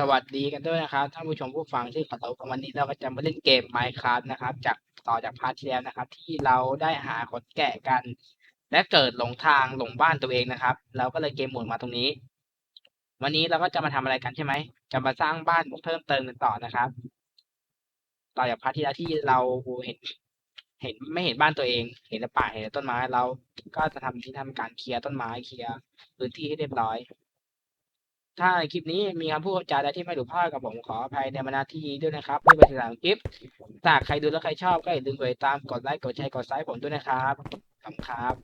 สวัสดีกันด้วยนะครับท่านผู้ชมผู้ฟังที่เคารพวันนี้เราก็จะมาเล่นเกม Minecraft นะครับ จากต่อจากพาร์ทที่แล้วนะครับ ที่เราได้หาขนแกะกัน และเกิดหลงทางหลงบ้านตัวเองนะครับเราก็เลยเกมหมุนมาตรงนี้ วันนี้เราก็จะมาทำอะไรกันใช่ไหมจะมาสร้างบ้านเพิ่มเติมกันต่อนะครับ ต่อจากพาร์ทที่แล้วที่เราเห็น เห็นไม่เห็นบ้านตัวเอง เห็นป่าเห็นต้นไม้เราก็จะทำที่ทำการเคลียร์ต้นไม้เคลียร์พื้นที่ให้เรียบร้อย ถ้าในคลิปนี้มีคำพูดคำจาใดที่ไม่ถูกพลาดกับผมขออภัยในมาณที่นี้ด้วยนะครับเพื่อเป็นสื่อสารของคลิปถ้าใครดูแล้วใครชอบก็อย่าลืมกดติดตามกดไลค์กดแชร์กดไซค์ผมด้วยนะครับขอบคุณครับ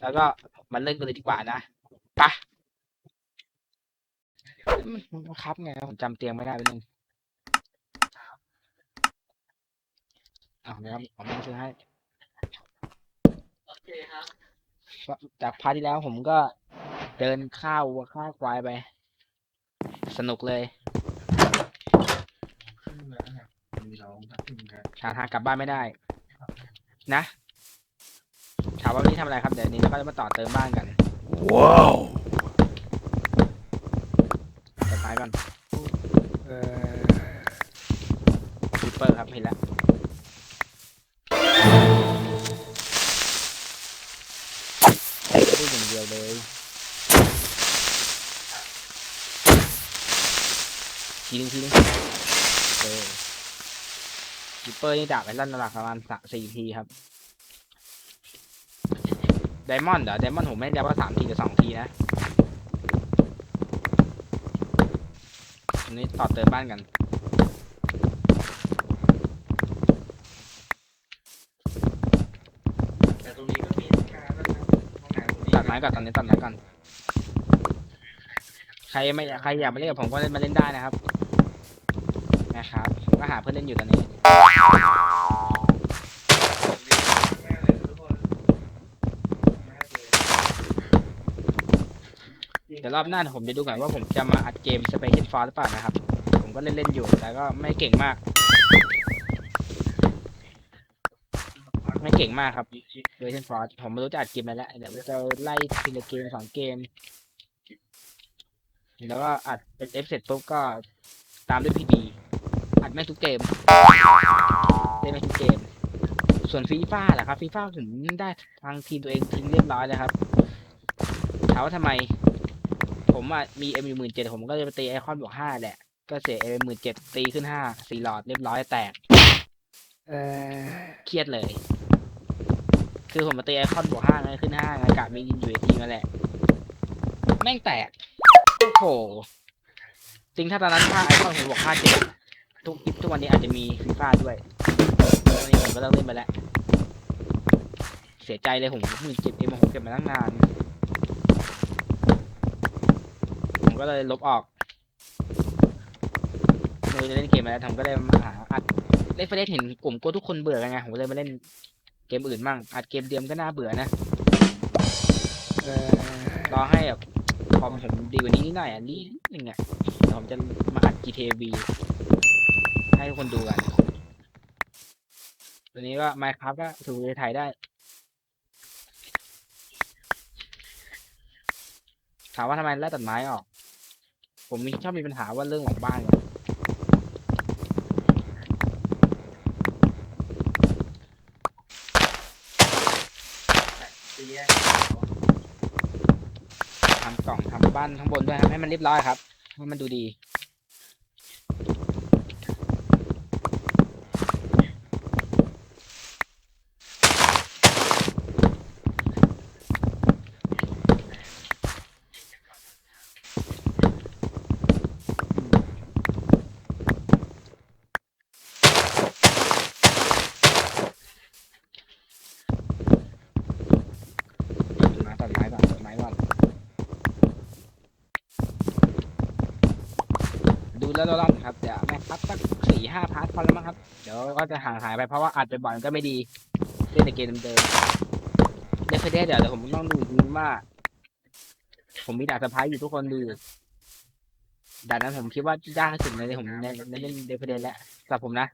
แล้วก็มาเล่นกันเลยดีกว่านะไปะมันบังคับไงผมจำเตียงไม่ได้เป็นหนึ่งอ้าวเดี๋ยวครับผมต้องซื้อให้โอเคครับก็จากพาร์ทที่แล้วผมก็เดินข้าววัวข้าวควายไป สนุกเลยขึ้นมาแล้วครับมีเราขึ้นมาหาทางกลับบ้านไม่ได้ นะถามว่าวันนี้ทำอะไรครับเดี๋ยวนี้เราก็จะมาต่อเติมบ้านกัน ว้าวเปิดไม้ก่อนเออคีเปอร์ครับเห็นแล้ว เออคีเปอร์นี่ดาบไปลั่นระดับประมาณสามสี่ทีครับไดมอนด์เหรอไดมอนด์ผมไม่ได้ว่าสามทีหรือสองทีนะอันนี้ต่อเติมบ้านกันตัดไม้ก่อนตอนนี้ตัดไม้ก่อน ใครไม่ใครอยากมาเล่นกับผมก็เล่นมาเล่นได้นะครับ นะครับผมก็หาเพื่อนเล่นอยู่ตอนนี้แม่เดี๋ยวรอบหน้าผมจะดูก่อนว่าผมจะมาอัดเกมสเปเชียลฟอร์หรือเปล่านะครับ ผมก็เล่นเล่นๆอยู่ แต่ก็ไม่เก่งมาก ไม่เก่งมากครับเวอร์ชันฟอร์ผมไม่รู้จะอัดเกมอะไรแล้วเดี๋ยวจะไล่ทีละเกมสองเกม แล้วก็อัดเป็นเอฟเสร็จปุ๊บก็ตามด้วยพีดี อัดแม่งทุกเกมเล่นแม่งทุกเกม ส่วนฟีฟ่าล่ะครับฟีฟ่าผมได้ทางทีมตัวเองทิ้งเรียบร้อยแล้วครับถามว่าทำไม ผมอะมีเอ็มอยู่หมื่นเจ็ดผมก็เลยไปตีไอคอนบวกห้าแหละ ก็เสียเอ็มหมื่นเจ็ดตีขึ้นห้าสี่หลอดเรียบร้อยแตกเออเครียดเลย คือผมมาตีไอคอนบวกห้าไงขึ้นห้าไงกะมีอยู่ในทีมมาแหละ แม่งแตก โอ้โหจริงถ้าตอนนั้นถ้าไอคอนผมบวกห้าเจ็ด ทุกทุกวันนี้อาจจะมีฟีฟ่าด้วยตอนนี้ผมก็เลิกเล่นไปแล้ว เสียใจเลยผมหมื่นเจ็ดเอ็มผมเก็บมาตั้งนาน ผมก็เลยลบออกไม่จะเล่นเกมอะไรผมก็เลยมาหาอัดเล่นเฟรเห็นกลุ่มกูทุกคนเบื่อกันไงผมเลยมาเล่นเกมอื่นมั่งอัดเกมเดียมก็น่าเบื่อนะรอให้แบบคอมผมดีกว่านี้นิดหน่อยอะนิดนึงอะผมจะมาอัด GTA V ให้คนดูกันตัวนี้ก็ Minecraft ก็ถูกถ่ายได้ ถามว่าทำไมไล่ตัดไม้ออก ผมมีชอบมีปัญหาว่าเรื่องของบ้านเนี่ยเตียงทำกล่องทำบ้านข้างบนด้วยครับ ให้มันเรียบร้อยครับ ให้มันดูดี มาตัดไม้ก่อนตัดไม้ก่อน ดูแล้วรอบๆครับเดี๋ยวแม่ครับสักสี่ห้าพาร์ทพอแล้วมั้งครับ เดี๋ยวก็จะห่างหายไปเพราะว่าอั ดไปบ่อยมันก็ไม่ดีเล่นในเกมเดิมๆเดฟเดเดี๋ยวเดี๋ยวผมต้องดูอีกทีว่า ผมมีดาบสะพายอยู่ทุกคนดูดานนั้นผมคิดว่ายากที่สุดในผมในในเล่นเดฟเดแล้วสำหรับผมนะ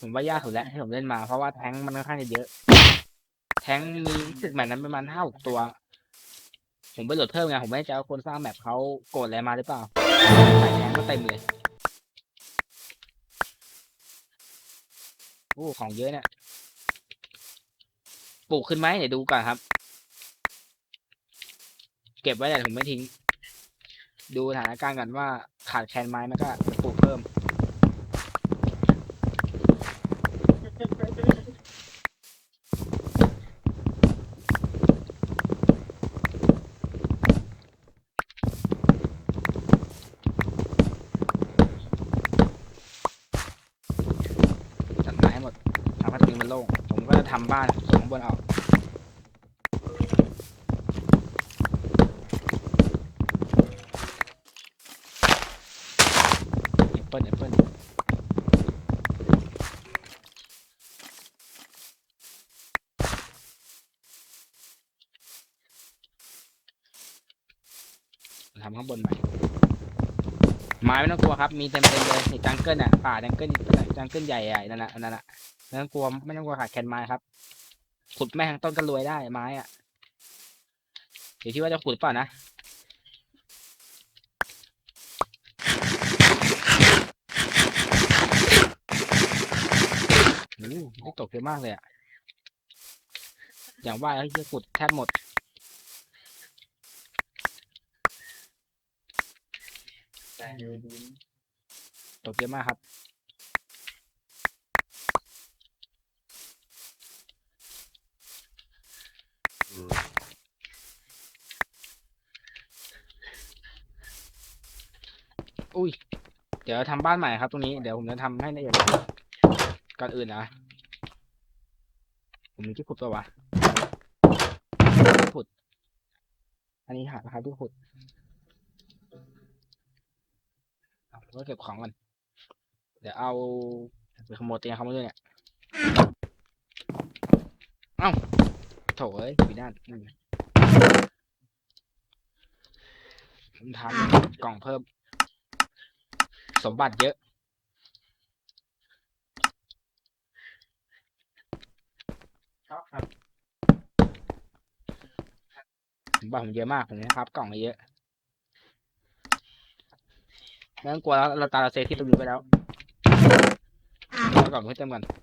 ผมว่ายากสุดแล้วที่ผมเล่นมาเพราะว่าแท้งค์มันค่อนข้างจะเยอะ แท้งค์มีรู้สึกแบบนั้นประมาณห้าหกตัว ผมไปโหลดเพิ่มไงผมไม่แน่ใจว่าคนสร้างแมปเขาโกรธอะไรมาหรือเปล่าใส่แท้งก็เต็มเลย โอ้ของเยอะเนี่ย ปลูกขึ้นไหมเดี๋ยวดูก่อนครับ เก็บไว้แต่ผมไม่ทิ้ง ดูสถานการณ์ก่อนว่าขาดแคลนไม้มันก็ปลูกเพิ่ม ตัดไม้ให้หมดทำให้ตรงนี้มันโล่ง ผมก็จะทำ บนส่วนข้าออกแอปเปิลแอปเปิลทำข้างบนใหม่ไม้ไม่ต้องกลัวครับ มีเต็มเต็มเลยจังเกิลน่ะป่าจังเกิลจังเกิลใหญ่ๆนั่นน่ะนั่นน่ะไม่ต้องกลัวไม่ต้องกลัวขาดแคนไม้ครับ ขุดแม่งต้นก็รวยได้ไม้อะเดี๋ยวคิดว่าจะขุดเปล่านะโอ้โหได้ตกเยอะมากเลยอะอย่างว่าไอ้ที่ขุดแทบหมดแต่อยู่ดีตกเยอะมากครับ อุ้ย เดี๋ยวทำบ้านใหม่ครับตรงนี้ เดี๋ยวผมจะทำให้ละเอียดก่อนอื่นนะ ผมมีที่ขุดตัววะขุด อันนี้หาครับที่ขุดเอาผมก็เก็บของก่อน เดี๋ยวเอาไปขโมยเตียงเขามาด้วยเนี่ย เอ้า โถเอ้ยปีด้านนั่นไงผมทำกล่องเพิ่ม สมบัติเยอะชอบครับสมบัติผมเยอะมากผมนะครับ กล่องมาเยอะไม่ต้องกลัวแล้วเราตาเราเซฟที่ตรงนี้ไปแล้วเอากล่องเพิ่มเติมก่อน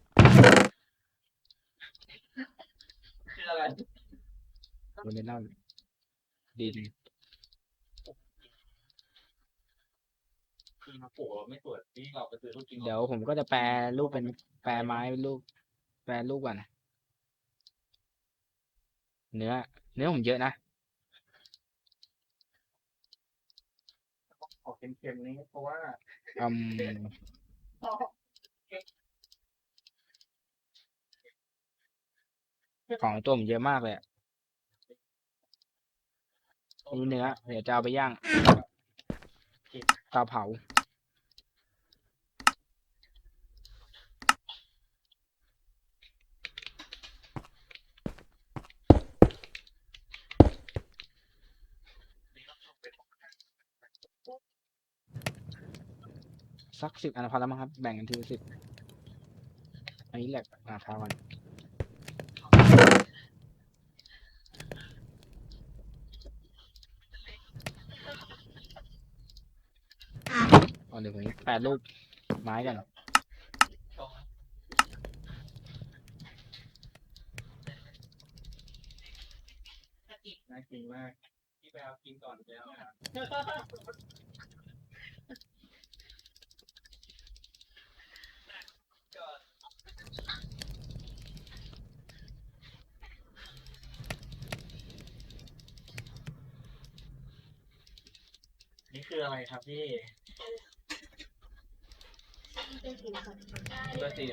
คืออะไรบนเนเน่าดินคือมาปลูกเราไม่ตรวจนี่เราไปซื้อลูกจริงเดี๋ยวผมก็จะแปรรูปเป็นแปรไม้เป็นรูปแปรรูปก่อนนะเนื้อ เนื้อผมเยอะนะออกเค็มๆนี้เพราะว่าอืม ของตัวผมเยอะมากเลยอะนี่เนื้อเดี๋ยวจะเอาไปย่างเตาเผา สักสิบอันพอแล้วมั้งครับ แบ่งกันทีละสิบอันนี้แหลกราคาก่อน เอาเดี๋ยวผมแปดรูปไม้กันน่ากินมากพี่ไปเอากินก่อนแล้วนะนี่คืออะไรครับพี่ เบอร์สี่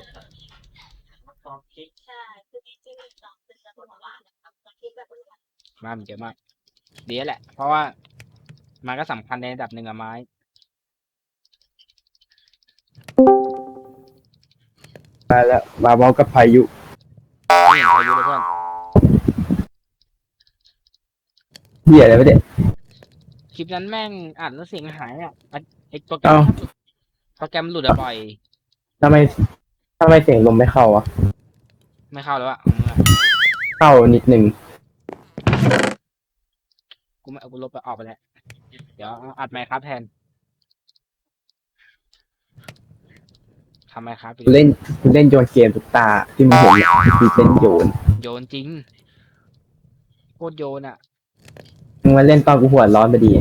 ซอสพริกใช่คือจริงๆสองเป็นระบบหวานนะครับตอนที่แบบว่าไม้มันเยอะมากดีแล้วแหละ เพราะว่ามันก็สำคัญในระดับหนึ่งอะไม้ มาแล้วมาพร้อมกับพายุ ไม่เห็นพายุเลยเพื่อนเหี้ยอะไรไม่ได้คลิปนั้นแม่งอัดแล้วเสียงหายอะอัดไอโปรแกรมเอ้า โปรแกรมหลุดอะบ่อย ทำไมทำไมเสียงลมไม่เข้าอะ ไม่เข้าแล้วอะของมึงอะเข้านิดหนึ่งกูไม่เอากูลบไปออกไปแล้ว เดี๋ยวเอาอัดไมค์ครับแทนทำไมครับกูเล่นกูเล่นโยนเกมทุกตาที่มึงเห็นอะคือเล่นโยนโยนจริงโคตรโยนอะมึงมาเล่นตอนกูหัวร้อนพอดี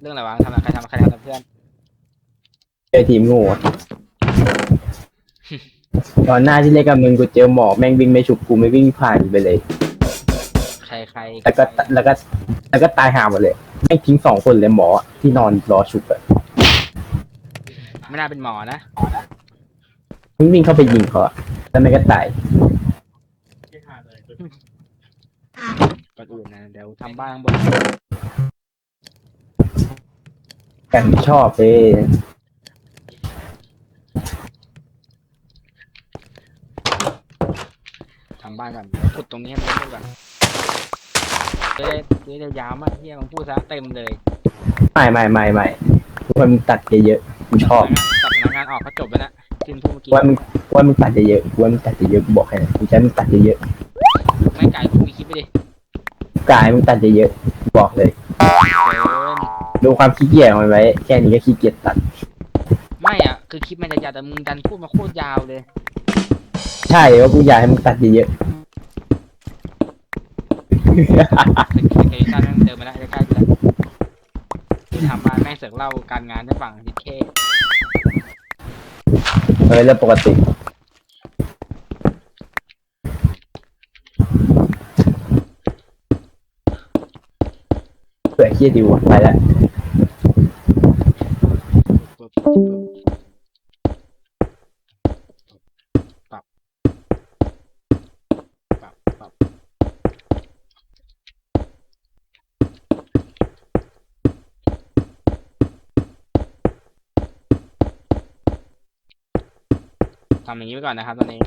เรื่องอะไรวะทำอะไรใครทำใครทำกับเพื่อน เจอทีมงูอะตอนหน้าที่เล่นกับมึงกูเจอหมอแม่งวิ่งไม่ฉุกกูไม่วิ่งผ่านไปเลย ใครใครแล้วก็แล้วก็แล้วก็ตายหาหมดเลยแม่งทิ้งสองคนเลยหมออะที่นอนรอฉุกอะไม่น่าเป็นหมอนะมึงวิ่งเข้าไปยิงเขาอะแล้วแม่งก็ตายที่ขาดเลยก่อนอื่นนะเดี๋ยวทำบ้านข้างบนกันชอบเลย ทำ บ้านก่อนเดี๋ยวขุดตรงนี้ให้มันเรียบก่อนจะได้จะได้ยาวมากเฮียมึงพูดซะเต็มเลยไม่ไม่ไม่ไม่กูว่ามึงตัดเยอะๆกูชอบตัดพนักงานออกก็จบแล้วนะที่มึงพูดเมื่อกี้ว่ามึงว่ามึงตัดเยอะๆกูว่ามึงตัดเยอะๆกูบอกให้นะกูจะให้มึงตัดเยอะไม่ไก่กูมีคลิปไปดิๆกายมึงตัดเยอะๆกูบอกเลยเกินดูความขี้เกียจของมันไว้แค่นี้ก็ขี้เกียจตัด ไม่อะ คือคลิปมันจะยาวแต่มึงดันพูดมาโคตรยาวเลย ใช่ว่ากูอยากให้มึงตัดเยอะส เกลชันแม่งเดินมาแล้วใกล้ๆกูแล้วที่ทำบ้านแม่งเสือกเล่าการงานให้ฟังดิเคเออเรื่องปกติ เผื่อขี้ดิวอะไปแล้วปึ๊บปึ๊บปรับปรับปรับ ทำอย่างนี้ไปก่อนนะครับตอนนี้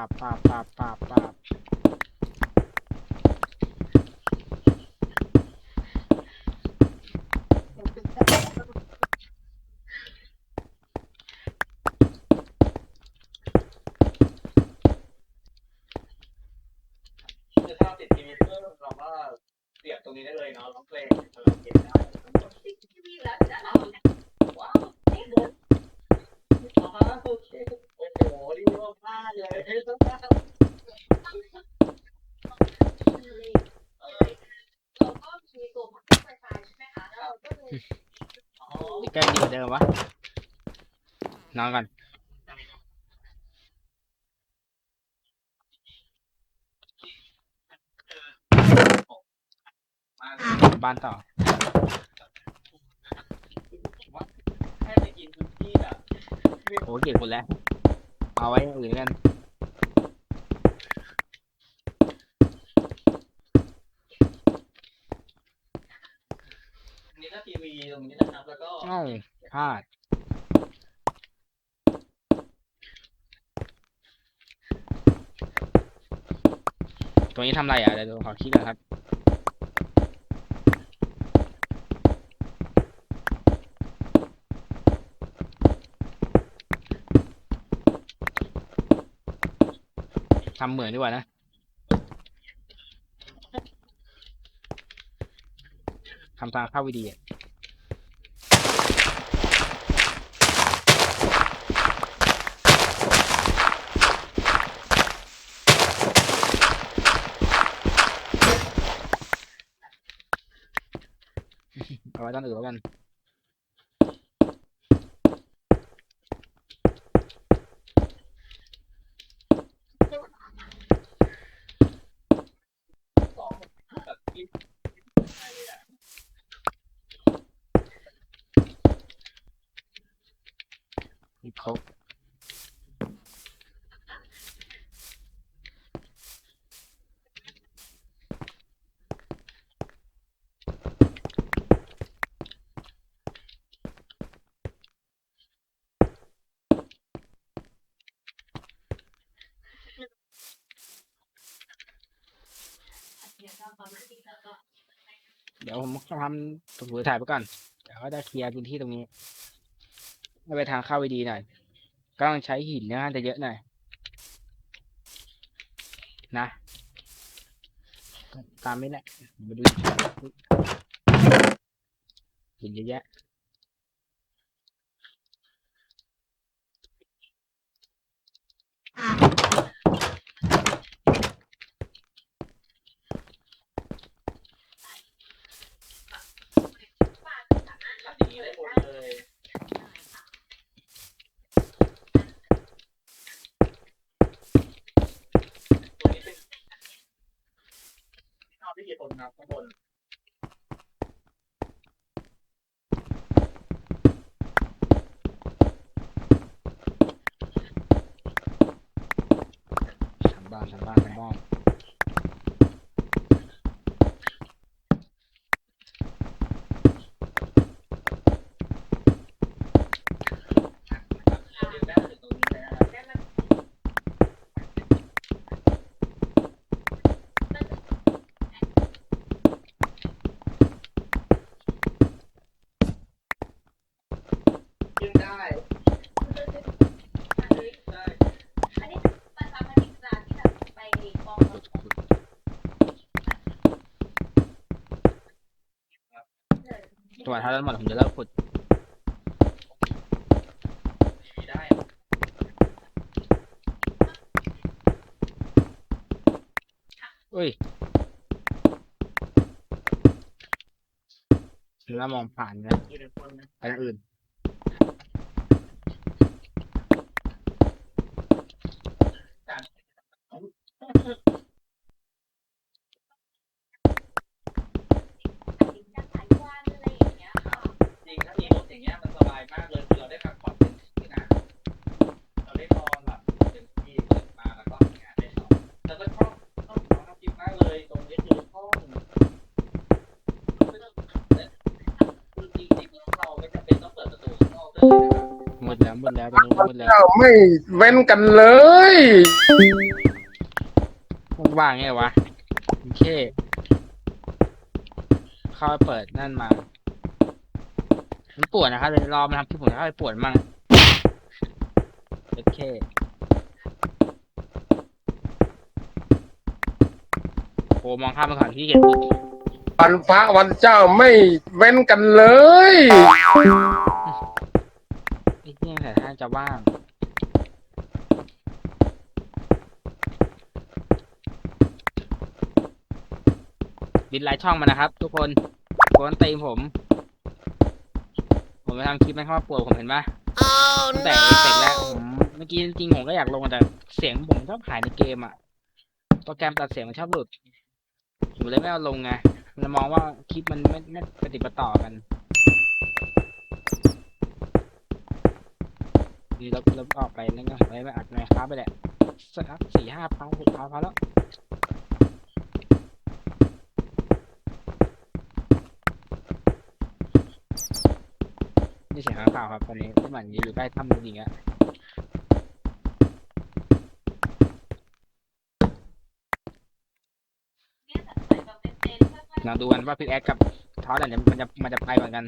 าบปราบปราบปราบปราบปราบปราบ คือถ้าติดทีวีเพิ่มเราก็เสียบตรงนี้ได้เลยเนาะร้องเพลงเราเก็บได้ทั้งหมด ทีวีแล้วจะเอา ว้าวนี่หมดอ๋อโอเคโอ้โหรีบมากเลยต้องการ เราก็มีตัวพักไฟฟ้าใช่ไหมคะแล้วเราก็เลย อ๋อ นี่ใกล้ดีกว่าเดิมวะนอนก่อนบ้านต่อแค่ไปกินพื้นที่แบบโอ้เก่งหมดแล้ว เอาไว้อื่นกันถ้าทีวีตรงนี้นะครับแล้วก็ เอ้า พลาด ตัวนี้ทำอะไรอะเดี๋ยวขอคิดก่อนครับทำเหมือนดีกว่านะ ทำทางเข้าวิดีโอ เอาไว้ตอนอื่นแล้วกัน มีครบ เดี๋ยวก็ประมาณนี้แล้วก็ เดี๋ยวผมทำถูถ่ายไปก่อนเดี๋ยวก็จะเคลียร์พื้นที่ตรงนี้ให้ไปทางเข้าไปดีหน่อยก็ต้องใช้หินนะฮะเยอะหน่อยนะ ตามไม่แหละมาดูหินเยอะแยะ ทำอย่างนี้ได้หมดเลยตัวนี้เป็นที่นอนที่กี่คนครับข้างบน ทำบ้านทำบ้านทำบ้าน เรียนได้ถึงตรงนี้เลยนะครับ ขึ้นได้ อันนี้ ได้ อันนี้มันทำให้เวลาที่แบบไปกอง ขุดขุด วันท้ายแล้วหมดผมจะเลิกขุดขี่ได้เอ้ยแล้วมองผ่านนะอยู่ในคนนะไปทางอื่น จะถ่ายวันอะไรอย่างเงี้ยค่ะ จริงถ้ามีรถอย่างเงี้ยมันสบายมากเลยคือเราได้พักผ่อนเต็มที่นะ เราได้นอนหลับเต็มที่ตื่นมาแล้วก็ทำงานได้ต่อแล้วก็ห้องห้องนอนกินมากเลย ตรงนี้คือห้องคือจริงๆเราไม่จำเป็นต้องเปิดประตูข้างนอกเลยนะครับ หมดแล้วหมดแล้ว ตอนนี้หมดแล้วเจ้าไม่เว้นกันเลยว่างๆไงวะโอเคเข้าไปเปิดนั่นมามันปวดนะครับเดี๋ยวรอมันทำที่ผมเข้าไปปวดมั่งโอเคโอ้มองข้ามไปก่อนที่เห็นปุ๊บวันพระวันเจ้าไม่เว้นกันเลย จะว่าง บินไลน์ช่องมานะครับ ทุกคนโกนตีมผม ผมไปทำคลิปให้เข้ามาปวดผมเห็นปะตั้งแต่เอฟเฟกต์แล้วผมเมื่อกี้จริงๆผมก็อยากลงแต่ เสียงผมชอบหายในเกมอะโปรแกรมตัดเสียงมันชอบหลุดผมเลยไม่เอาลงไงมันมองว่าคลิปมันไม่ไม่ปฏิดปะต่อกัน ลบลบออกไปนั่นก็ไม่ไม่อัดไม่ค้าไปแหละสักสี่ห้าพันหกพันพอแล้วนี่เสียงข่าวครับตอนนี้ที่เหมือนอยู่ใกล้ถ้ำจริงๆอะเนี่ยแต่ใส่แบบเต็มๆค่อยลองดูกันว่าพิกแอคกับทอสอันเนี้ยมันจะมันจะไปเหมือนกัน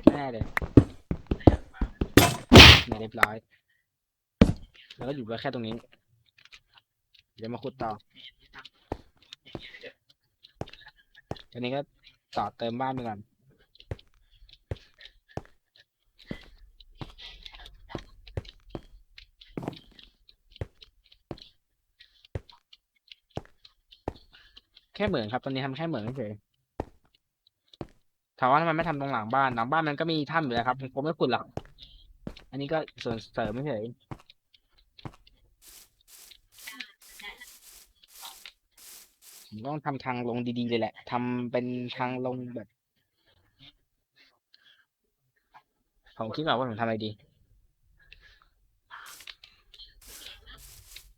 แอคแน่เลยเนี่ยเรียบร้อย แล้วก็อยู่แค่ตรงนี้ เดี๋ยวมาขุดต่อตอนนี้ก็ต่อเติมบ้านไปก่อนโอเคค่เหมืองครับ ตอนนี้ทำแค่เหมืองเฉย ถามว่าทำไมไม่ทำตรงหลังบ้านหลังบ้านมันก็มีถ้ำอยู่แล้วครับผมไม่ขุดหรอกอันนี้ก็ส่วนเสริมเฉยผมต้องทำทางลงดีๆเลยแหละทำเป็นทางลงแบบผมคิดก่อนว่าผมทำอะไรดี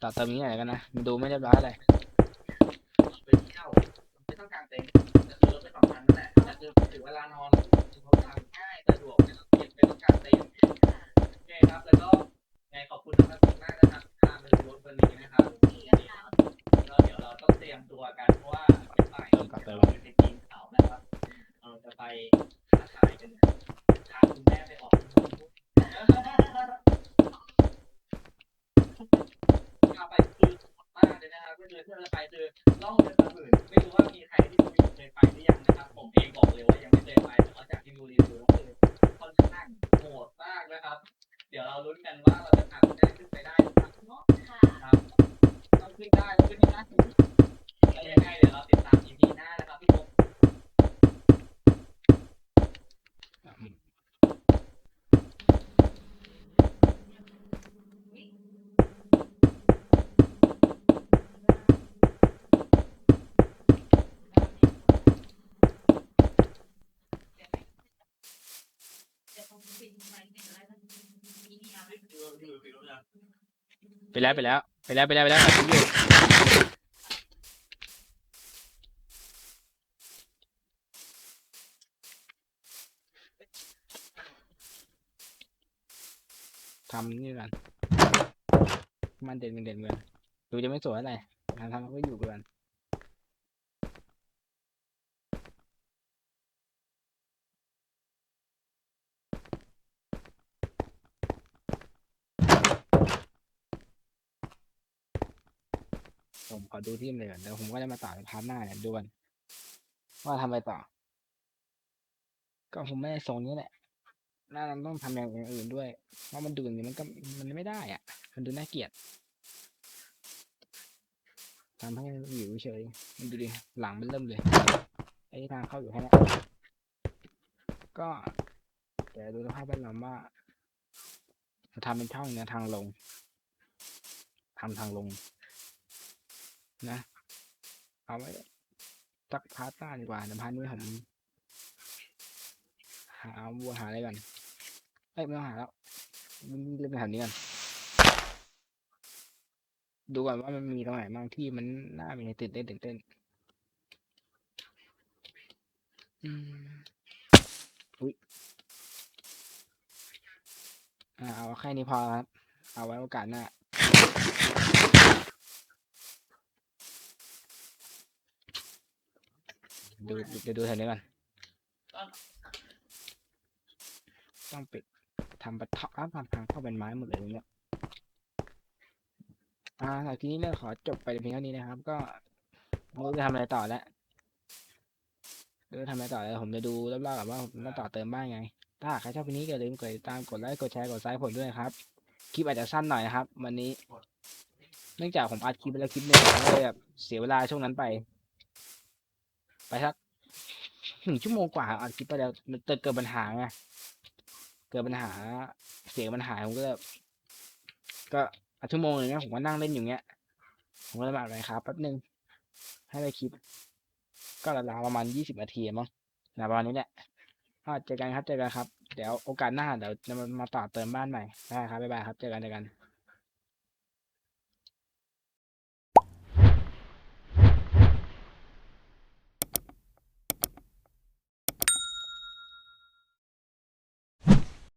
ต่อเติมนี้หน่อยแล้วกันนะมันดูไม่เรียบร้อยเลย ไปเที่ยวไม่ต้องการเต็นท์จะซื้อไปสองพันนั่นแหละแต่คือถึงเวลานอนเขาทำง่ายสะดวกไม่ต้องเก็บไม่ต้องการเต็นท์โอเคครับ แล้วก็ไงขอบคุณทุกท่านมากนะครับที่มาเป็นรถวันนี้นะครับแล้วเดี๋ยวเราต้องเตรียมตัวกันเพราะว่าเดี๋ยวบ่ายเราจะไปปีนเขานะครับเราจะไปท้าทายกันพาคุณแม่ไปออกพาไปคือมากเลยนะครับก็คือที่เราจะไปคือล่องเรือตะหมื่นไม่รู้ว่ามีใครที่ดูอยู่เคยไปหรือยังนะครับ ผมเองบอกเลยว่ายังไม่เคยไปแต่ว่าจากที่ดูรีวิวก็คือค่อนข้างโหดมากนะครับ เดี๋ยวเราลุ้นกันว่าเราจะพาคุณแม่ขึ้นไปได้หรือเปล่าเนาะ ค่ะ ครับต้องขึ้นได้ต้องขึ้นให้ได้แล้วยังไงเดี๋ยวเราติดตาม EP หน้านะครับพี่ปุ๊ก ไปแล้วไปแล้ว ไปแล้วไปแล้วไปแล้วไปอยู่ทำนี่กัน มันเด่นมันเด่นกันดูจะไม่สวยอะไรทำทำก็อยู่กัน ผมขอดูที่เลยก่อนเดี๋ยวผมก็จะมาต่อในพาร์ทหน้าเนี่ยดูกันว่าทำอะไรต่อ ก็ผมไม่ได้ทรงนี้แหละน่าต้องทำอย่างอื่นด้วยเพราะมันดูอย่างนี้มันก็มันไม่ได้อะ มันดูน่าเกลียดทำให้อยู่เฉยมันดูดิหลังมันเริ่มเลยไอ้ทางเข้าอยู่แค่นี้ก็เดี๋ยวดูสภาพแวดล้อมว่าจะทำเป็นช่องเนี่ยทางลงทำทางลง นะ เอาไว้สักพาร์ทหน้าดีกว่าเดี๋ยวพาร์ทนี้ผมหาวัวหาอะไรก่อนเอ้ยไม่ต้องหาแล้ววิ่งเล่นไปแถวนี้ก่อนดูก่อนว่ามันมีตรงไหนบ้างที่มันน่ามีตื่นเต้นตื่นเต้นอืมอุ้ยอ่าเอาแค่นี้พอครับ เอาไว้โอกาสหน้า ดูเดี๋ยวดูแถวนี้ก่อนต้องปิดทำประทับอ้าวทำทางเข้าเป็นไม้หมดเลยตรงเนี้ยอ่าแต่ทีนี้เรื่องขอจบไปเพียงเท่านี้นะครับ ก็ไม่รู้จะทำอะไรต่อแล้วไม่รู้จะทำอะไรต่อแล้วผมจะดูรอบๆกับว่าผมจะต่อเติมบ้างไง ถ้าใครชอบคลิปนี้ก็อย่าลืมกดติดตามกดไลค์กดแชร์กดไซค์ผมด้วยครับคลิปอาจจะสั้นหน่อยนะครับ วันนี้ เนื่องจากผมอัดคลิปไปแล้วคลิปหนึงก็เลยแบบเสียเวลาช่วงนั้นไป ไปสักหนึ่งชั่วโมงกว่าอัดคลิปไปแล้วมันเกิดเกิดปัญหาไงเกิดปัญหาเสียงปัญหาผมก็ก็อัดชั่วโมงหนึ่งเงี้ยผมก็นั่งเล่นอยู่เงี้ยผมก็เลยมาอะไรครับแป๊บนึงให้ได้คลิป ก็ราวๆประมาณยี่สิบนาทีมั้งนะประมาณนี้แหละอ่าเจอกันครับเจอกันครับ เดี๋ยวโอกาสหน้าเดี๋ยวจะมามาต่อเติมบ้านใหม่ได้ครับบ๊ายบายครับเจอกันเจอกัน